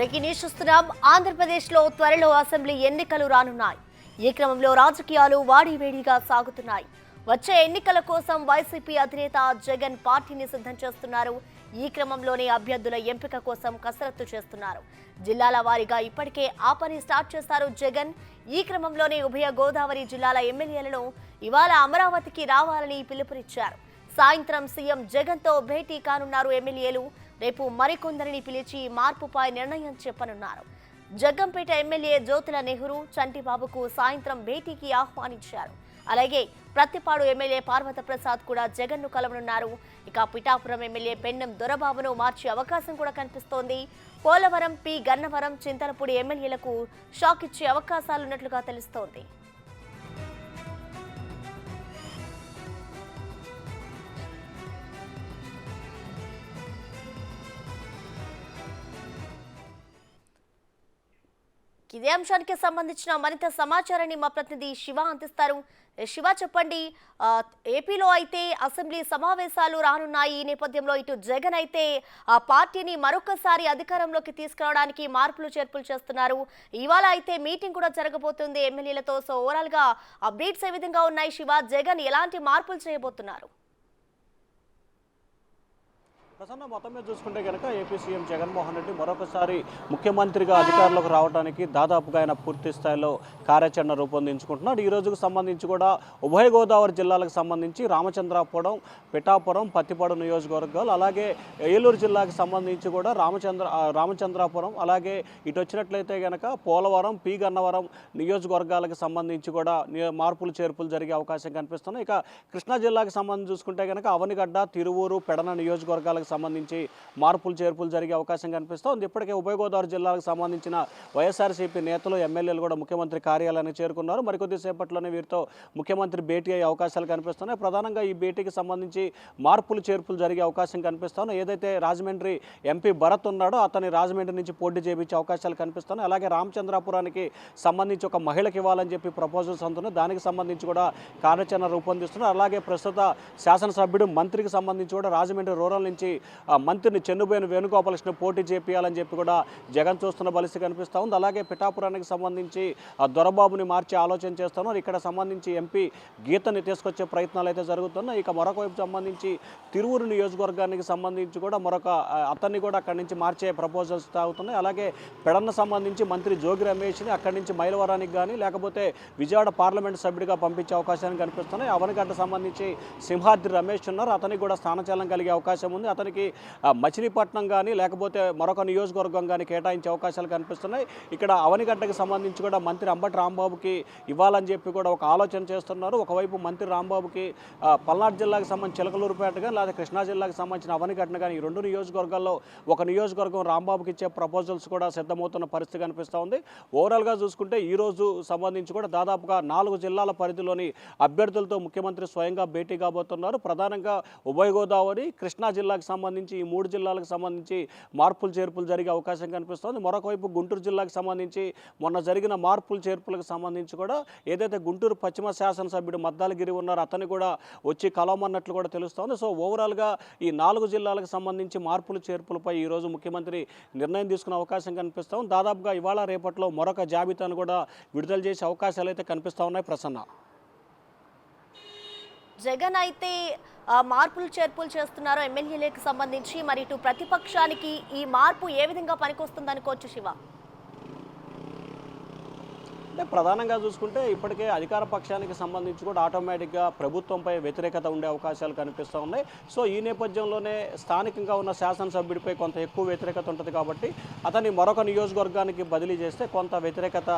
Breaking news చూస్తున్నాం. ఆంధ్రప్రదేశ్లో త్వరలో అసెంబ్లీ ఎన్నికలు రానున్నాయి. ఈ క్రమంలో రాజకీయాలు వాడివేడిగా సాగుతున్నాయి. వచ్చే ఎన్నికల కోసం వైసీపీ అధినేత జగన్ పార్టీని సిద్ధం చేస్తున్నారు. ఈ క్రమంలోనే అభ్యర్థుల ఎంపిక కోసం కసరత్తు చేస్తున్నారు. జిల్లాల వారీగా ఇప్పటికే ఆ పని స్టార్ట్ చేశారు జగన్. ఈ క్రమంలోనే ఉభయ గోదావరి జిల్లాల ఎమ్మెల్యేలను ఇవాళ అమరావతికి రావాలని పిలుపునిచ్చారు. సాయంత్రం సీఎం జగన్తో భేటీ కానున్నారు ఎమ్మెల్యేలు. రేపు మరికొందరిని పిలిచి మార్పుపై నిర్ణయం చెప్పనున్నారు. జగ్గంపేట ఎమ్మెల్యే జ్యోతుల నెహ్రూ చంటిబాబుకు సాయంత్రం భేటీకి ఆహ్వానించారు. అలాగే ప్రత్తిపాడు ఎమ్మెల్యే పార్వత ప్రసాద్ కూడా జగన్ను కలవనున్నారు. ఇక పిఠాపురం ఎమ్మెల్యే పెన్నెం దొరబాబును మార్చే అవకాశం కూడా కనిపిస్తోంది. పోలవరం పి గన్నవరం చింతలపూడి ఎమ్మెల్యేలకు షాక్ ఇచ్చే అవకాశాలున్నట్లుగా తెలుస్తోంది. ఇదే అంశానికి సంబంధించిన మరింత సమాచారాన్ని మా ప్రతినిధి శివ అందిస్తారు. శివ చెప్పండి ఏపీలో అయితే అసెంబ్లీ సమావేశాలు రానున్నాయి. ఈ నేపథ్యంలో ఇటు జగన్ అయితే ఆ పార్టీని మరొకసారి అధికారంలోకి తీసుకురావడానికి మార్పులు చేర్పులు చేస్తున్నారు. ఇవాళ అయితే మీటింగ్ కూడా జరగబోతుంది ఎమ్మెల్యేలతో. సో ఓవరాల్గా అప్డేట్స్ ఏ విధంగా ఉన్నాయి? శివ జగన్ ఎలాంటి మార్పులు చేయబోతున్నారు? ప్రసన్న మొత్తం మీద చూసుకుంటే కనుక ఏపీ సీఎం జగన్మోహన్ రెడ్డి మరొకసారి ముఖ్యమంత్రిగా అధికారంలోకి రావడానికి దాదాపుగా ఆయన పూర్తి స్థాయిలో కార్యాచరణ రూపొందించుకుంటున్నాడు. ఈ రోజుకు సంబంధించి కూడా ఉభయ గోదావరి జిల్లాలకు సంబంధించి రామచంద్రాపురం పిఠాపురం పత్తిపాడు నియోజకవర్గాలు అలాగే ఏలూరు జిల్లాకు సంబంధించి కూడా రామచంద్ర రామచంద్రాపురం అలాగే ఇటు వచ్చినట్లయితే కనుక పోలవరం పి గన్నవరం నియోజకవర్గాలకు సంబంధించి కూడా మార్పులు చేర్పులు జరిగే అవకాశం కనిపిస్తున్నాయి. ఇక కృష్ణా జిల్లాకు సంబంధించి చూసుకుంటే కనుక అవనిగడ్డ తిరువూరు పెడన నియోజకవర్గాలకు సంబంధించి మార్పులు చేర్పులు జరిగే అవకాశం కనిపిస్తోంది. ఇప్పటికే ఉభయ గోదావరి జిల్లాలకు సంబంధించిన వైఎస్ఆర్సీపీ నేతలు ఎమ్మెల్యేలు కూడా ముఖ్యమంత్రి కార్యాలయానికి చేరుకున్నారు. మరికొద్ది సేపట్లోనే వీరితో ముఖ్యమంత్రి భేటీ అయ్యే అవకాశాలు కనిపిస్తున్నాయి. ప్రధానంగా ఈ భేటీకి సంబంధించి మార్పులు చేర్పులు జరిగే అవకాశం కనిపిస్తున్నాయి ఏదైతే రాజమండ్రి ఎంపీ భరత్ ఉన్నాడో అతని రాజమండ్రి నుంచి పోటీ చేయించే అవకాశాలు కనిపిస్తున్నాయి. అలాగే రామచంద్రాపురానికి సంబంధించి ఒక మహిళకి ఇవ్వాలని చెప్పి ప్రపోజల్స్ అందుతున్నాయి దానికి సంబంధించి కూడా కార్యాచరణ రూపొందిస్తున్నారు. అలాగే ప్రస్తుత శాసనసభ్యుడు మంత్రికి సంబంధించి కూడా రాజమండ్రి రూరల్ నుంచి మంత్రిని చెన్నుబోయిన వేణుగోపాలకృష్ణ పోటీ చేపియాలని చెప్పి కూడా జగన్ చూస్తున్న బలిసి కనిపిస్తూ ఉంది. అలాగే పిఠాపురానికి సంబంధించి ఆ దొరబాబుని మార్చి ఆలోచన చేస్తున్నారు. ఇక్కడ సంబంధించి ఎంపీ గీతని తీసుకొచ్చే ప్రయత్నాలు అయితే జరుగుతున్నాయి. ఇక మరొక వైపు సంబంధించి తిరువురు నియోజకవర్గానికి సంబంధించి కూడా మరొక అతన్ని కూడా అక్కడి నుంచి మార్చే ప్రపోజల్స్ తాగుతున్నాయి. అలాగే పెడన్న సంబంధించి మంత్రి జోగి రమేష్ని అక్కడి నుంచి మైలవరానికి కానీ లేకపోతే విజయవాడ పార్లమెంట్ సభ్యుడిగా పంపించే అవకాశాన్ని కనిపిస్తున్నాయి. అవనిగడ్డ సంబంధించి సింహాద్రి రమేష్ ఉన్నారు. అతనికి కూడా స్థానచలనం కలిగే అవకాశం ఉంది. అతనికి ఆ, మచిలీపట్నం కానీ లేకపోతే మరొక నియోజకవర్గం కానీ కేటాయించే అవకాశాలు కనిపిస్తున్నాయి. ఇక్కడ అవనిగడ్డకి సంబంధించి కూడా మంత్రి అంబటి రాంబాబుకి ఇవ్వాలని చెప్పి కూడా ఒక ఆలోచన చేస్తున్నారు. ఒకవైపు మంత్రి రాంబాబుకి పల్నాడు జిల్లాకు సంబంధించి చిలకలూరుపేట కానీ లేదా కృష్ణా జిల్లాకు సంబంధించిన అవనిగడ్డ కానీ ఈ రెండు నియోజకవర్గాల్లో ఒక నియోజకవర్గం రాంబాబుకి ఇచ్చే ప్రపోజల్స్ కూడా సిద్ధమవుతున్న పరిస్థితి కనిపిస్తూ ఉంది. ఓవరాల్గా చూసుకుంటే ఈ రోజు సంబంధించి కూడా దాదాపుగా నాలుగు జిల్లాల పరిధిలోని అభ్యర్థులతో ముఖ్యమంత్రి స్వయంగా భేటీ కాబోతున్నారు. ప్రధానంగా ఉభయ గోదావరి కృష్ణా జిల్లాకు సంబంధించి సంబంధించి ఈ మూడు జిల్లాలకు సంబంధించి మార్పులు చేర్పులు జరిగే అవకాశం కనిపిస్తోంది. మరొక వైపు గుంటూరు జిల్లాకు సంబంధించి మొన్న జరిగిన మార్పులు చేర్పులకు సంబంధించి కూడా ఏదైతే గుంటూరు పశ్చిమ శాసనసభ్యుడు మద్దాలగిరి ఉన్నారో అతన్ని కూడా వచ్చి కలవమన్నట్లు కూడా తెలుస్తోంది. సో ఓవరాల్గా ఈ నాలుగు జిల్లాలకు సంబంధించి మార్పులు చేర్పులపై ఈరోజు ముఖ్యమంత్రి నిర్ణయం తీసుకునే అవకాశం కనిపిస్తాం దాదాపుగా ఇవాళ రేపట్లో మరొక జాబితాను కూడా విడుదల చేసే అవకాశాలు అయితే కనిపిస్తూ ఉన్నాయి. ప్రసన్న. జగన్ అయితే మార్పులు చేర్పులు చేస్తున్నారో ఎమ్మెల్యేలకు సంబంధించి మరి ఇటు ప్రతిపక్షానికి ఈ మార్పు ఏ విధంగా పనికొస్తుంది అనుకోవచ్చు శివ? అంటే ప్రధానంగా చూసుకుంటే ఇప్పటికే అధికార పక్షానికి సంబంధించి కూడా ఆటోమేటిక్గా ప్రభుత్వంపై వ్యతిరేకత ఉండే అవకాశాలు కనిపిస్తూ ఉన్నాయి. సో ఈ నేపథ్యంలోనే స్థానికంగా ఉన్న శాసనసభ్యుడిపై కొంత ఎక్కువ వ్యతిరేకత ఉంటుంది కాబట్టి అతన్ని మరొక నియోజకవర్గానికి బదిలీ చేస్తే కొంత వ్యతిరేకత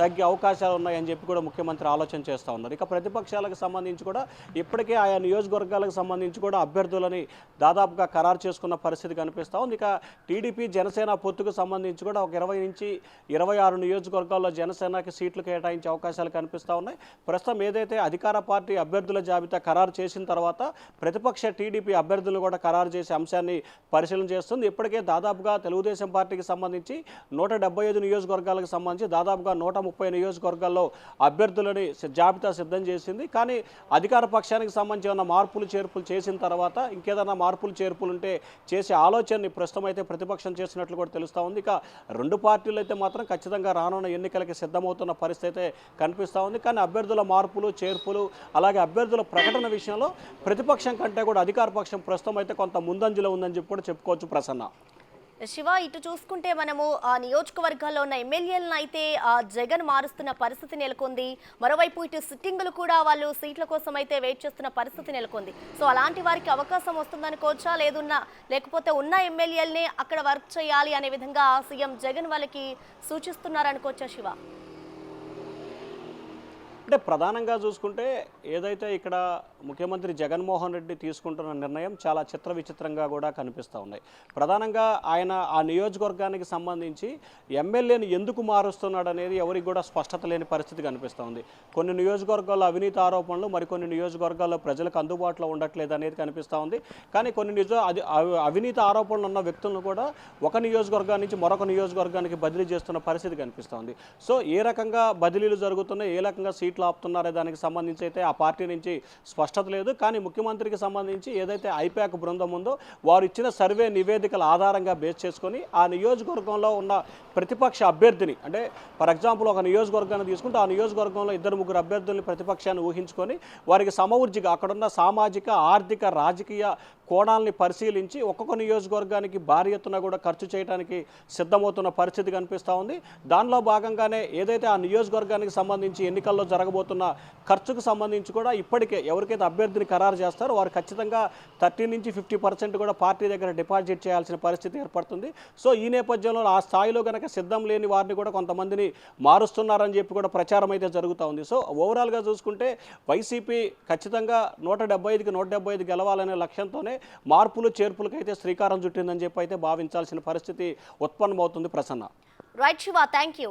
తగ్గే అవకాశాలు ఉన్నాయని చెప్పి కూడా ముఖ్యమంత్రి ఆలోచన చేస్తూ ఉన్నారు. ఇక ప్రతిపక్షాలకు సంబంధించి కూడా ఇప్పటికే ఆయా నియోజకవర్గాలకు సంబంధించి కూడా అభ్యర్థులని దాదాపుగా ఖరారు చేసుకున్న పరిస్థితి కనిపిస్తూ ఉంది. ఇక టీడీపీ జనసేన పొత్తుకు సంబంధించి కూడా ఒక ఇరవై నుంచి ఇరవై ఆరు నియోజకవర్గాల్లో జనసేనకి సీట్ సీట్లు కేటాయించే అవకాశాలు కనిపిస్తూ ఉన్నాయి. ప్రస్తుతం ఏదైతే అధికార పార్టీ అభ్యర్థుల జాబితా ఖరారు చేసిన తర్వాత ప్రతిపక్ష టీడీపీ అభ్యర్థులు కూడా ఖరారు చేసే అంశాన్ని పరిశీలన చేస్తుంది. ఇప్పటికే దాదాపుగా తెలుగుదేశం పార్టీకి సంబంధించి నూట డెబ్బై ఐదు నియోజకవర్గాలకు సంబంధించి దాదాపుగా నూట ముప్పై నియోజకవర్గాల్లో అభ్యర్థులని జాబితా సిద్ధం చేసింది. కానీ అధికార పక్షానికి సంబంధించి ఏమైనా మార్పులు చేర్పులు చేసిన తర్వాత ఇంకేదైనా మార్పులు చేర్పులు ఉంటే చేసే ఆలోచనని ప్రస్తుతం అయితే ప్రతిపక్షం చేసినట్లు కూడా తెలుస్తూ ఉంది. ఇక రెండు పార్టీలు అయితే మాత్రం ఖచ్చితంగా రానున్న ఎన్నికలకి సిద్ధమవుతున్న పరిస్థితి అయితే కనిపిస్తూ ఉంది. కానీ అభ్యర్థుల మార్పులు చేర్పులు అలాగే అభ్యర్థుల ప్రకటన విషయంలో ప్రతిపక్షం కంటే కూడా అధికార పక్షం ప్రస్తుతం అయితే కొంత ముందంజలో ఉందని చెప్పి కూడా చెప్పుకోవచ్చు ప్రసన్న. శివ ఇటు చూసుకుంటే మనము ఆ నియోజకవర్గాల్లో ఉన్న ఎమ్మెల్యేలను అయితే ఆ, జగన్ మారుస్తున్న పరిస్థితి నెలకొంది. మరోవైపు ఇటు సిట్టింగులు కూడా వాళ్ళు సీట్ల కోసం అయితే వెయిట్ చేస్తున్న పరిస్థితి నెలకొంది. సో అలాంటి వారికి అవకాశం వస్తుందనుకోవచ్చా? లేదున్నా లేకపోతే ఉన్న ఎమ్మెల్యేలనే అక్కడ వర్క్ చేయాలి అనే విధంగా సీఎం జగన్ వాళ్ళకి సూచిస్తున్నారనుకోవచ్చా శివ? అంటే ప్రధానంగా చూసుకుంటే ఏదైతే ఇక్కడ ముఖ్యమంత్రి జగన్మోహన్ రెడ్డి తీసుకుంటున్న నిర్ణయం చాలా చిత్ర విచిత్రంగా కూడా కనిపిస్తూ ఉన్నాయి ప్రధానంగా ఆయన ఆ నియోజకవర్గానికి సంబంధించి ఎమ్మెల్యేని ఎందుకు మారుస్తున్నాడు అనేది ఎవరికి కూడా స్పష్టత లేని పరిస్థితి కనిపిస్తూ ఉంది. కొన్ని నియోజకవర్గాల్లో అవినీతి ఆరోపణలు మరికొన్ని నియోజకవర్గాల్లో ప్రజలకు అందుబాటులో ఉండట్లేదు అనేది కనిపిస్తూ ఉంది. కానీ కొన్ని నిజ అది అవినీతి ఆరోపణలు ఉన్న వ్యక్తులను కూడా ఒక నియోజకవర్గం నుంచి మరొక నియోజకవర్గానికి బదిలీ చేస్తున్న పరిస్థితి కనిపిస్తోంది సో ఏ రకంగా బదిలీలు జరుగుతున్నాయి ఏ రకంగా సీట్లు ఆపుతున్నారో దానికి సంబంధించి అయితే ఆ పార్టీ నుంచి స్పష్టత లేదు. కానీ ముఖ్యమంత్రికి సంబంధించి ఏదైతే ఐపాక్ బృందం ఉందో వారు ఇచ్చిన సర్వే నివేదికల ఆధారంగా బేస్ చేసుకొని ఆ నియోజకవర్గంలో ఉన్న ప్రతిపక్ష అభ్యర్థిని అంటే ఫర్ ఎగ్జాంపుల్ ఒక నియోజకవర్గాన్ని తీసుకుంటే ఆ నియోజకవర్గంలో ఇద్దరు ముగ్గురు అభ్యర్థుల్ని ప్రతిపక్షాన్ని ఊహించుకొని వారికి సమవుర్జిగా అక్కడున్న సామాజిక ఆర్థిక రాజకీయ కోణాలని పరిశీలించి ఒక్కొక్క నియోజకవర్గానికి భారీ ఎత్తున కూడా ఖర్చు చేయడానికి సిద్ధమవుతున్న పరిస్థితి కనిపిస్తూ ఉంది. దానిలో భాగంగానే ఏదైతే ఆ నియోజకవర్గానికి సంబంధించి ఎన్నికల్లో జరగ జరగబోతున్న ఖర్చుకు సంబంధించి కూడా ఇప్పటికే ఎవరికైతే అభ్యర్థిని ఖరారు చేస్తారో వారు ఖచ్చితంగా థర్టీ నుంచి ఫిఫ్టీ పర్సెంట్ కూడా పార్టీ దగ్గర డిపాజిట్ చేయాల్సిన పరిస్థితి ఏర్పడుతుంది. సో ఈ నేపథ్యంలో ఆ స్థాయిలో కనుక సిద్ధం లేని వారిని కూడా కొంతమందిని మారుస్తున్నారని చెప్పి కూడా ప్రచారం అయితే జరుగుతూ ఉంది. సో ఓవరాల్గా చూసుకుంటే వైసీపీ ఖచ్చితంగా నూట డెబ్బై ఐదుకి నూట డెబ్బై ఐదు గెలవాలనే లక్ష్యంతోనే మార్పులు చేర్పులకైతే శ్రీకారం చుట్టిందని చెప్పి అయితే భావించాల్సిన పరిస్థితి ఉత్పన్నమవుతుంది Prasanna. Right Shiva thank you